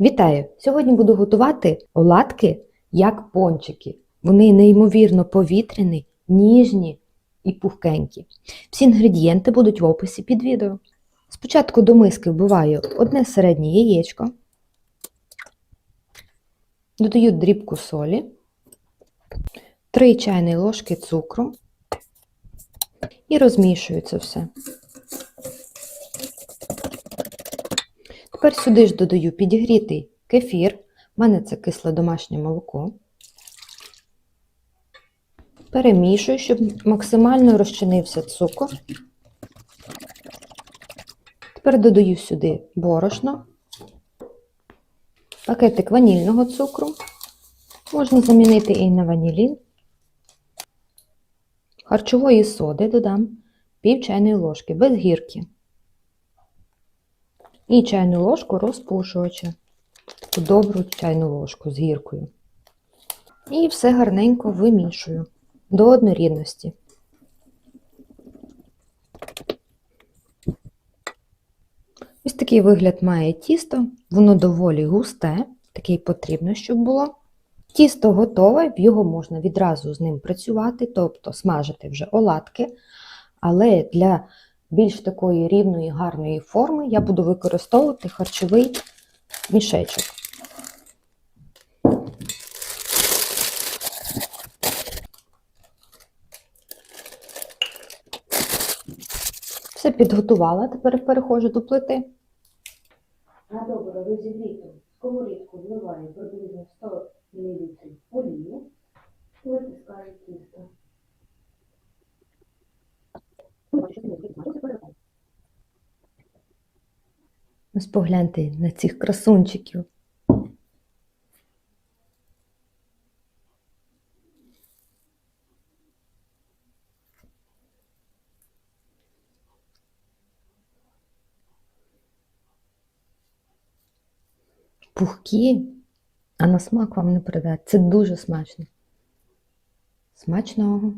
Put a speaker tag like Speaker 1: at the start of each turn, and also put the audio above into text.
Speaker 1: Вітаю! Сьогодні буду готувати оладки як пончики. Вони неймовірно повітряні, ніжні і пухкенькі. Всі інгредієнти будуть в описі під відео. Спочатку до миски вбиваю одне середнє яєчко, додаю дрібку солі, 3 чайні ложки цукру і розмішую це все. Тепер сюди ж додаю підігрітий кефір, в мене це кисле домашнє молоко. Перемішую, щоб максимально розчинився цукор. Тепер додаю сюди борошно, пакетик ванільного цукру. Можна замінити і на ванілін. Харчової соди додам пів чайної ложки без гірки. І чайну ложку розпушувача. Добру чайну ложку з гіркою. І все гарненько вимішую до однорідності. Ось такий вигляд має тісто, воно доволі густе, таке й потрібно, щоб було. Тісто готове, його можна відразу з ним працювати, тобто смажити вже оладки, але для більш такої рівної, гарної форми я буду використовувати харчовий мішечок. Все підготувала, тепер переходжу до плити.
Speaker 2: На добре розігріту сковорідку вливаю приблизно 100 мл олії,
Speaker 1: Ось погляньте на цих красунчиків. Пухкі, а на смак вам не передати. Це дуже смачно. Смачного!